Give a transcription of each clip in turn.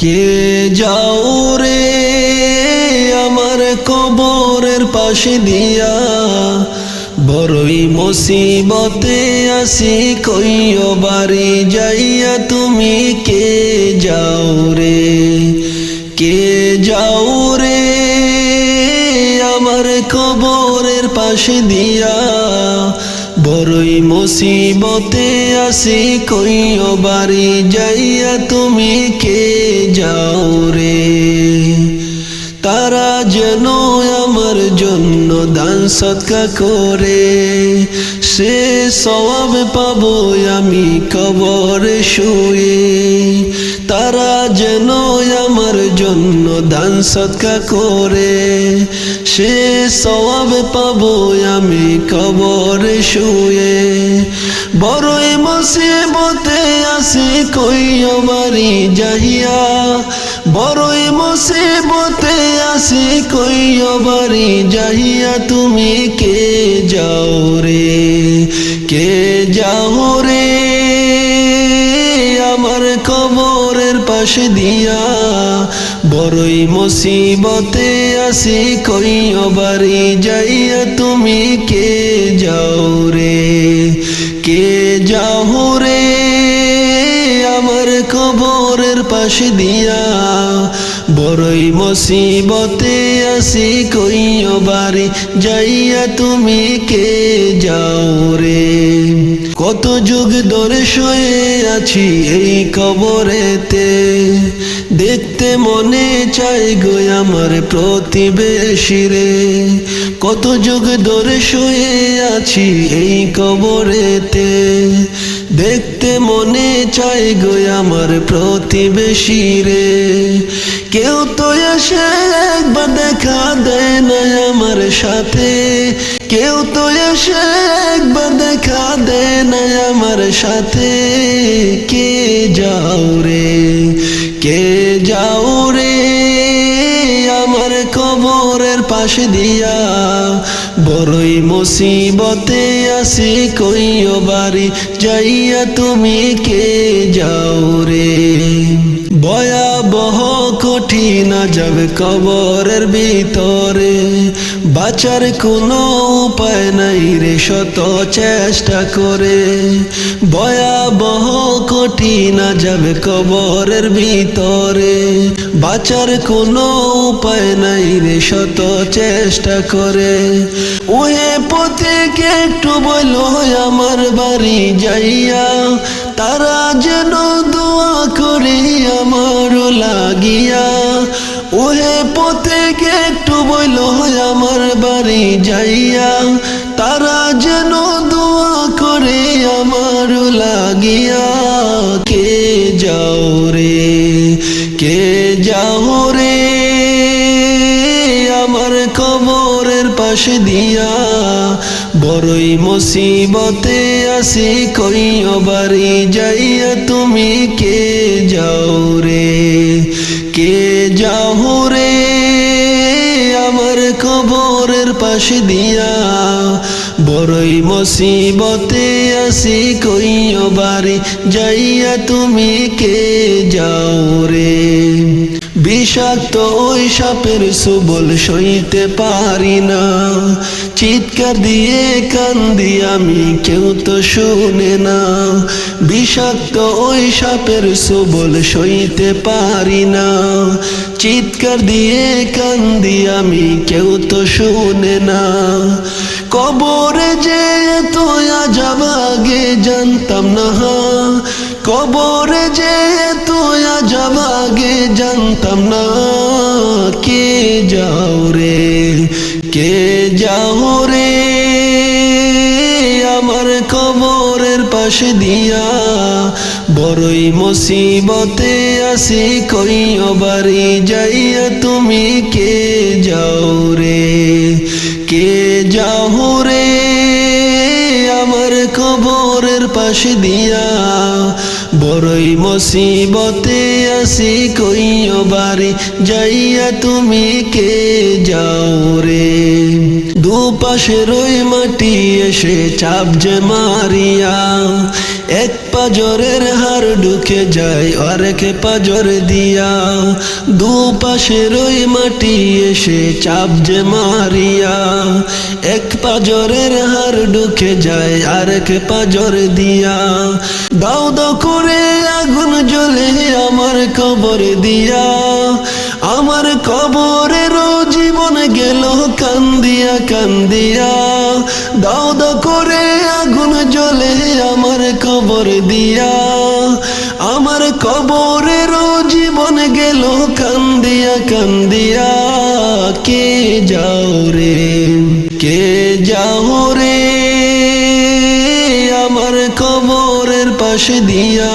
কে যাও রে আমার কবরের পাশে দিয়া? বড়ই মুসিবতে আসি, কইও বাড়ি যাইয়া তুমি কে যাও রে? কে যাও রে আমার কবরের পাশে দিয়া? বড়ই মুসিবতে আসি, কইও বাড়ি যাইয়া তুমি কে যাও রে? তারা যেন আমার জন্য দান সৎকা করে, সে সবাব পাবো আমি কবর শুয়ে। তারা যেন আমার জন্য দান সৎকা করে, সে সবাব পাবো আমি কবরে শুয়ে। বড়ই মুসিবতে আসি কইও বাড়ি যাইয়া বড়ই মুসিবতে আসি কইও বাড়ি যাইয়া তুমি কে যাও রে? কে যাও রে? পাশে দিয়া, বড়ই মুসিবতে আসি কইও বাড়ি যাইয়া তুমি কে যাও রে? কে যাও রে? আমার কবরের পাশে দিয়া, বড়ই মুসিবতে আসি কইও বাড়ি যাইয়া তুমি কে যাও রে? কত যুগ ধরে শুয়ে আছি এই কবরেতে। দেখতে মনে চাই গো আমার প্রতিবেশী রে কত যুগ ধরে শুয়ে আছি এই কবরেতে। দেখতে মনে চাই গো আমার প্রতিবেশী রে কেউ তো এসে একবার দেখা দেয় না আমার সাথে। কেউ তো এসে একবার দেখা দেয় না আমার সাথে কে যাও রে কে যাও রে আমার কবরের পাশে দিয়া বড়ই মুসিবতে আসি কইও বাড়ি, যাইয়া তুমি কে যাও রে। ভয়াবহ কঠিন যাবে কবরের ভিতরে। বাঁচার কোনো উপায় নাই রে, শত চেষ্টা করে। ভয়াবহ কঠিন যাবে কবরের ভিতরে। বাঁচার কোনো উপায় নাই রে, শত চেষ্টা করে। ওহে পথেকে একটু বলো আমার বাড়ি যাইয়া। তারা যেন দোয়া করে আমার লাগিয়া। ওহে পথেকে একটু বলো আমার বাড়ি যাইয়া, তারা যেন দোয়া করে আমার লাগিয়া। কে যাও রে, কে যাও রে? আমার কবরের পাশে দিয়া, বড়ই মুসিবতে আসি কইও বাড়ি যাইয়া তুমি কে যাও রে, কে যাও রে? কবরের পাশে দিয়া বড়ই মসিবতে আসি কইও বাড়ি যাইয়া তুমি কে যাও রে? বিষাক্ত ওই সাপের সুবল সইতে পারি না। চিৎকার দিয়ে কান্দি আমি কেউ তো শুনে না। বিষাক্ত ওই সাপের সুবল সইতে পারি না। চিৎকার দিয়ে কান্দি আমি কেউ তো শুনে না। কবরে যে তো আজাব আগে জানতাম না। কবরে যে তো আজাব আগে জানতাম না, কে যাও রে, কে যাও রে? আমার কবরের পাশে দিয়া বড়ই মুসিবতে আসি কই বাড়ি যাইয়া তুমি কে যাও রে, কে যাও রে? আমার কবরের পাশে দিয়া বড়ই মুসিবতে আসি কইও বাড়ি যাইয়া তুমি কে যাও রে? দুপাশে রই মাটি এসে চাপ যে মারিয়া এক পাজরের হার ঢুকে যায় আরেক পাজর দিয়া। দু পাশের ওই মাটি এসে চাপ যে মারিয়া। এক পাজরের হার ঢুকে যায়, আরেক পাজর দিয়া। দাও দাও করে আগুন জ্বলে আমার কবর দিয়া। আমার কবরের জীবন গেল কান্দিয়া কান্দিয়া। দাও দাও করে আগুন জ্বলে আমার কবর দিয়া আমার কবরের জীবন গেল, কান্দিয়া কান্দিয়া, কে যাও রে? কে যাও রে? আমার কবরের পাশে দিয়া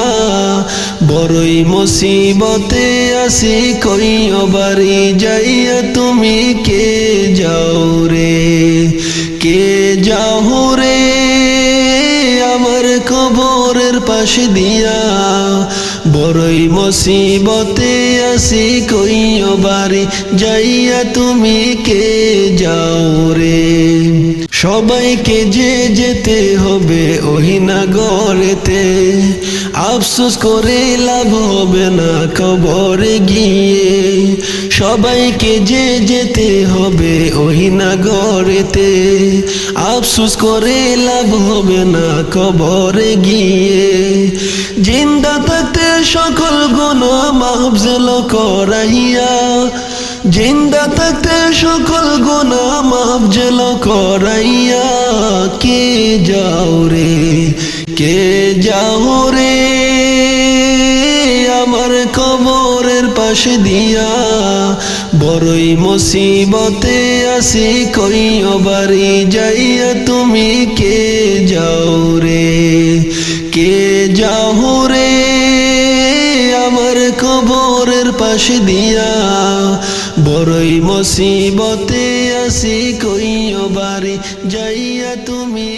বড়ই মুসিবতে আসি, কই বাড়ি যাইয়া তুমি কে যাও রে? পাশে দিয়া বড়ই মসিবতে আসি কইও বাড়ি যাইয়া তুমি কে যাও রে? সবাইকে যে যেতে হবে ওহিনা গড়েতে আফসোস করে লাভ হবে না কবরে গিয়ে। সবাইকে যে যেতে হবে ওহিনা গড়েতে আফসোস করে লাভ হবে না কবরে গিয়ে। জিন্দা থাকতে সকল গুণ মাহফজল করাইয়া জিন্দা থাকতে সকল গুণা মাফ জেল করাইয়া কে যাও রে? কে যাও রে? আমার কবরের পাশে দিয়া বড়ই মুসিবতে আসি কই বাড়ি যাইয়া তুমি কে যাও রে? কে যাও রে? কবরের পাশে দিয়া বড়ই মসিবতে আসি কইও বাড়ি যাইয়া তুমি